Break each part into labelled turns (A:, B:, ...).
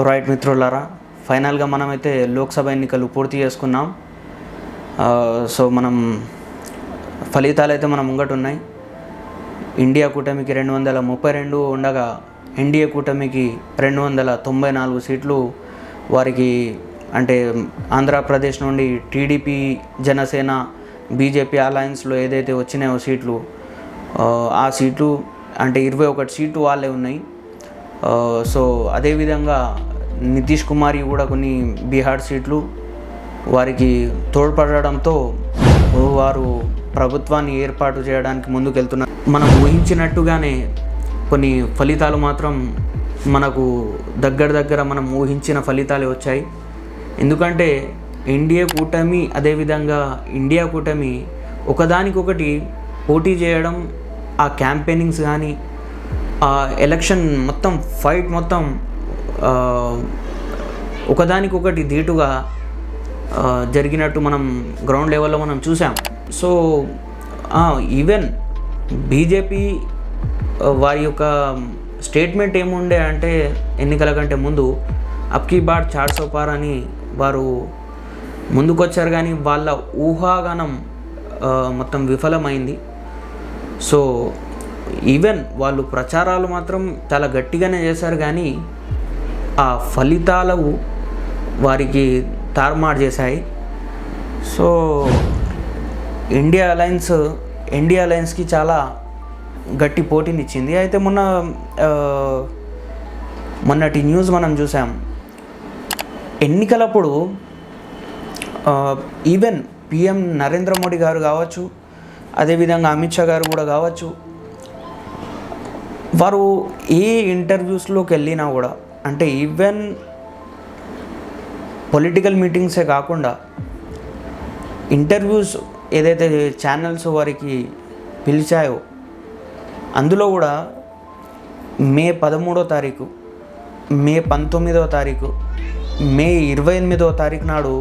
A: Right మిత్రులారా ఫైనల్గా మనమైతే లోక్సభ ఎన్నికలు పూర్తి చేసుకున్నాం. సో మనం ఫలితాలు అయితే మనం ముంగట ఉన్నాయి ఇండియా కూటమికి రెండు వందల ముప్పై రెండు ఉండగా ఎన్డీఏ కూటమికి రెండు వందల తొంభై నాలుగు సీట్లు వారికి అంటే ఆంధ్రప్రదేశ్ నుండి టీడీపీ జనసేన బీజేపీ అలయన్స్లో ఏదైతే వచ్చినాయో సీట్లు ఆ, సీట్లు అంటే ఇరవై ఒకటి సీట్లు వాళ్ళే ఉన్నాయి. సో అదేవిధంగా నితీష్ కుమార్ కూడా కొన్ని బీహార్ సీట్లు వారికి తోడ్పడడంతో వారు ప్రభుత్వాన్ని ఏర్పాటు చేయడానికి ముందుకెళ్తున్నారు. మనం ఊహించినట్టుగానే కొన్ని ఫలితాలు మాత్రం మనకు దగ్గర దగ్గర మనం ఊహించిన ఫలితాలే వచ్చాయి. ఎందుకంటే ఎన్డీఏ కూటమి అదేవిధంగా ఇండియా కూటమి ఒకదానికొకటి పోటీ చేయడం ఆ క్యాంపెయినింగ్స్ కానీ ఆ ఎలక్షన్ మొత్తం ఫైట్ మొత్తం ఒకదానికొకటి ధీటుగా జరిగినట్టు మనం గ్రౌండ్ లెవెల్లో మనం చూసాం. సో ఈవెన్ బీజేపీ వారి యొక్క స్టేట్మెంట్ ఏముండే అంటే ఎన్నికల కంటే ముందు అప్కీ బాట్ చార్ సోపార్ అని వారు ముందుకొచ్చారు కానీ వాళ్ళ ఊహాగానం మొత్తం విఫలమైంది. సో ఈవెన్ వాళ్ళు ప్రచారాలు మాత్రం చాలా గట్టిగానే చేశారు కానీ ఆ ఫలితాలు వారికి తారుమారు చేశాయి. సో ఇండియా అలయన్స్ ఇండియా అలయన్స్కి చాలా గట్టి పోటీనిచ్చింది. అయితే మొన్న మొన్నటి న్యూస్ మనం చూసాం. ఎన్నికలప్పుడు ఈవెన్ పిఎం నరేంద్ర మోడీ గారు కావచ్చు అదేవిధంగా అమిత్ షా గారు కూడా కావచ్చు వారు ఏ ఇంటర్వ్యూస్లోకి వెళ్ళినా కూడా అంటే ఈవెన్ పొలిటికల్ మీటింగ్సే కాకుండా ఇంటర్వ్యూస్ ఏదైతే ఛానల్స్ వారికి పిలిచాయో అందులో కూడా మే పదమూడో తారీఖు మే పంతొమ్మిదవ తారీఖు మే ఇరవై ఎనిమిదో తారీఖు నాడు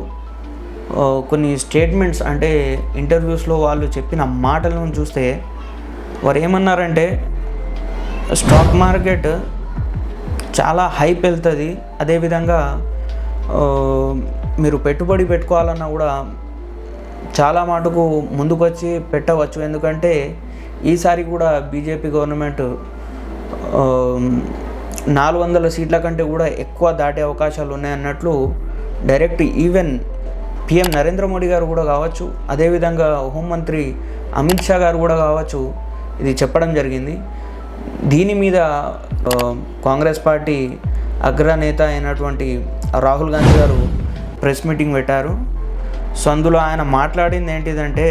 A: కొన్ని స్టేట్మెంట్స్ అంటే ఇంటర్వ్యూస్లో వాళ్ళు చెప్పిన మాటలను చూస్తే వారు ఏమన్నారంటే స్టాక్ మార్కెట్ చాలా హైప్ వెళ్తుంది. అదేవిధంగా మీరు పెట్టుబడి పెట్టుకోవాలన్నా కూడా చాలా మటుకు ముందుకొచ్చి పెట్టవచ్చు. ఎందుకంటే ఈసారి కూడా బీజేపీ గవర్నమెంట్ నాలుగు వందల సీట్ల కంటే కూడా ఎక్కువ దాటే అవకాశాలు ఉన్నాయన్నట్లు direct even PM Narendra Modi గారు కూడా కావచ్చు అదేవిధంగా హోంమంత్రి అమిత్ షా గారు కూడా కావచ్చు ఇది చెప్పడం జరిగింది. దీని మీద కాంగ్రెస్ పార్టీ అగ్రనేత అయినటువంటి రాహుల్ గాంధీ గారు ప్రెస్ మీటింగ్ పెట్టారు. సో అందులో ఆయన మాట్లాడింది ఏంటిదంటే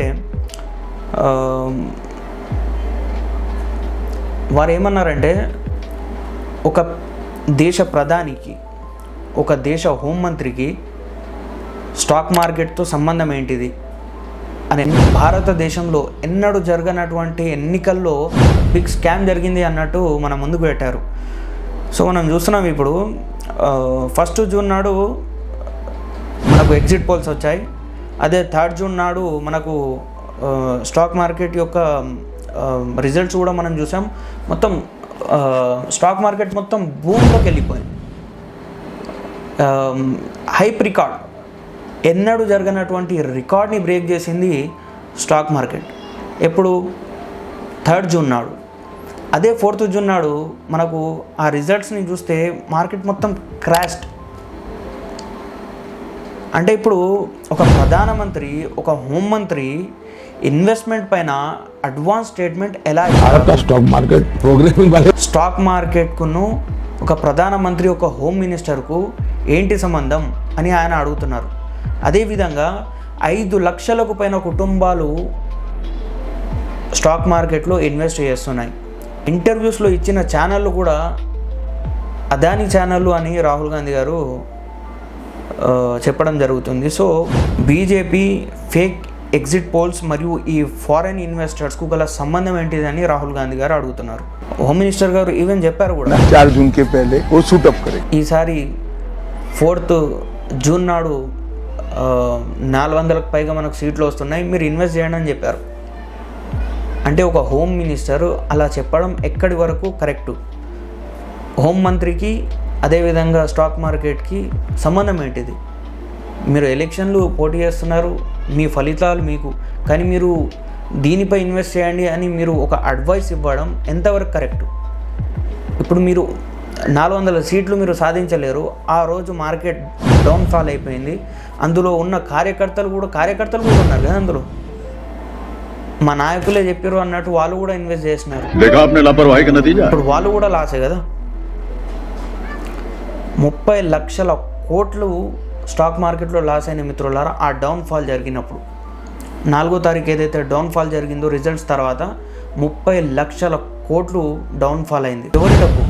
A: వారు ఏమన్నారంటే ఒక దేశ ప్రధానికి ఒక దేశ హోంమంత్రికి స్టాక్ మార్కెట్తో సంబంధం ఏంటిది? అని భారతదేశంలో ఎన్నడూ జరగనటువంటి ఎన్నికల్లో బిగ్ స్కామ్ జరిగింది అన్నట్టు మన ముందుకు పెట్టారు. సో మనం చూస్తున్నాం ఇప్పుడు ఫస్ట్ జూన్ నాడు మనకు ఎగ్జిట్ పోల్స్ వచ్చాయి. అదే థర్డ్ జూన్ నాడు మనకు స్టాక్ మార్కెట్ యొక్క రిజల్ట్స్ కూడా మనం చూసాం. మొత్తం స్టాక్ మార్కెట్ మొత్తం భూమిలోకి వెళ్ళిపోయింది. హైప్ రికార్డ్ ఎన్నడూ జరగనటువంటి రికార్డ్ని బ్రేక్ చేసింది స్టాక్ మార్కెట్. ఎప్పుడు? థర్డ్ జూన్ నాడు. అదే ఫోర్త్ జూన్ నాడు మనకు ఆ రిజల్ట్స్ని చూస్తే మార్కెట్ మొత్తం క్రాష్డ్. అంటే ఇప్పుడు ఒక ప్రధానమంత్రి ఒక హోంమంత్రి ఇన్వెస్ట్మెంట్ పైన అడ్వాన్స్ స్టేట్మెంట్ ఎలా
B: స్టాక్ మార్కెట్ ప్రోగ్రామింగ్
A: స్టాక్ మార్కెట్కును ఒక ప్రధానమంత్రి ఒక హోమ్ మినిస్టర్కు ఏంటి సంబంధం అని ఆయన అడుగుతున్నారు. అదేవిధంగా ఐదు లక్షలకు పైన కుటుంబాలు స్టాక్ మార్కెట్లో ఇన్వెస్ట్ చేస్తున్నాయి. ఇంటర్వ్యూస్లో ఇచ్చిన ఛానళ్ళు కూడా అదాని ఛానళ్ళు అని రాహుల్ గాంధీ గారు చెప్పడం జరుగుతుంది. So BJP fake exit polls మరియు ఈ ఫారెన్ ఇన్వెస్టర్స్కు గల సంబంధం ఏంటిదని రాహుల్ గాంధీ గారు అడుగుతున్నారు. హోమ్ మినిస్టర్ గారు ఈవెన్ చెప్పారు కూడా. ఈసారి ఫోర్త్ జూన్ నాడు నాలుగు వందలకు పైగా మనకు సీట్లు వస్తున్నాయి. మీరు ఇన్వెస్ట్ చేయండి అని చెప్పారు. అంటే ఒక హోమ్ మినిస్టర్ అలా చెప్పడం ఎక్కడి వరకు కరెక్టు? హోమ్ మంత్రికి అదేవిధంగా స్టాక్ మార్కెట్కి సంబంధం ఏంటిది? మీరు ఎలక్షన్లు పోటీ చేస్తున్నారు మీ ఫలితాలు మీకు. కానీ మీరు దీనిపై ఇన్వెస్ట్ చేయండి అని మీరు ఒక అడ్వైస్ ఇవ్వడం ఎంతవరకు కరెక్ట్? ఇప్పుడు మీరు నాలుగు వందల సీట్లు మీరు సాధించలేరు ఆ రోజు మార్కెట్ డౌన్ఫాల్ అయిపోయింది. అందులో ఉన్న కార్యకర్తలు కూడా కార్యకర్తలు కూడా ఉన్నారు కదా అందులో. మా నాయకులే చెప్పారు అన్నట్టు వాళ్ళు కూడా ఇన్వెస్ట్ చేసినారు. ఇప్పుడు వాళ్ళు కూడా లాసే కదా. ముప్పై లక్షల కోట్లు స్టాక్ మార్కెట్లో లాస్ అయిన మిత్రులారా ఆ డౌన్ఫాల్ జరిగినప్పుడు. నాలుగో తారీఖు ఏదైతే డౌన్ఫాల్ జరిగిందో రిజల్ట్స్ తర్వాత ముప్పై లక్షల కోట్లు డౌన్ఫాల్ అయింది. ఎవరి డబ్బు?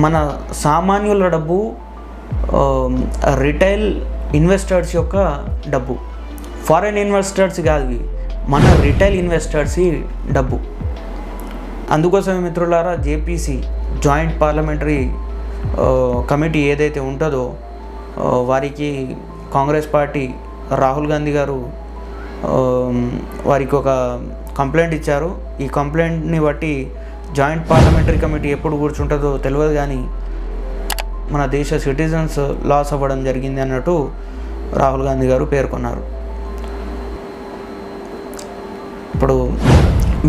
A: మన సామాన్యుల డబ్బు రిటైల్ ఇన్వెస్టర్స్ యొక్క డబ్బు. ఫారెన్ ఇన్వెస్టర్స్ కాదు మన రిటైల్ ఇన్వెస్టర్స్ డబ్బు. అందుకోసమే మిత్రులారా జేపీసీ జాయింట్ పార్లమెంటరీ కమిటీ ఏదైతే ఉంటుందో వారికి కాంగ్రెస్ పార్టీ రాహుల్ గాంధీ గారు వారికి ఒక కంప్లైంట్ ఇచ్చారు. ఈ కంప్లైంట్ని బట్టి జాయింట్ పార్లమెంటరీ కమిటీ ఎప్పుడు కూర్చుంటుందో తెలియదు కానీ మన దేశ సిటిజన్స్ లాస్ అవ్వడం జరిగింది అన్నట్టు రాహుల్ గాంధీ గారు పేర్కొన్నారు. ఇప్పుడు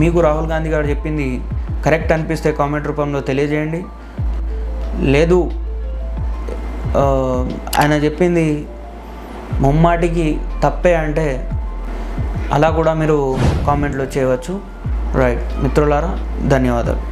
A: మీకు రాహుల్ గాంధీ గారు చెప్పింది కరెక్ట్ అనిపిస్తే కామెంట్ రూపంలో తెలియజేయండి. లేదు ఆయన చెప్పింది ముమ్మాటికి తప్పే అంటే అలా కూడా మీరు కామెంట్లో చేయవచ్చు. రైట్ మిత్రులారా ధన్యవాదాలు.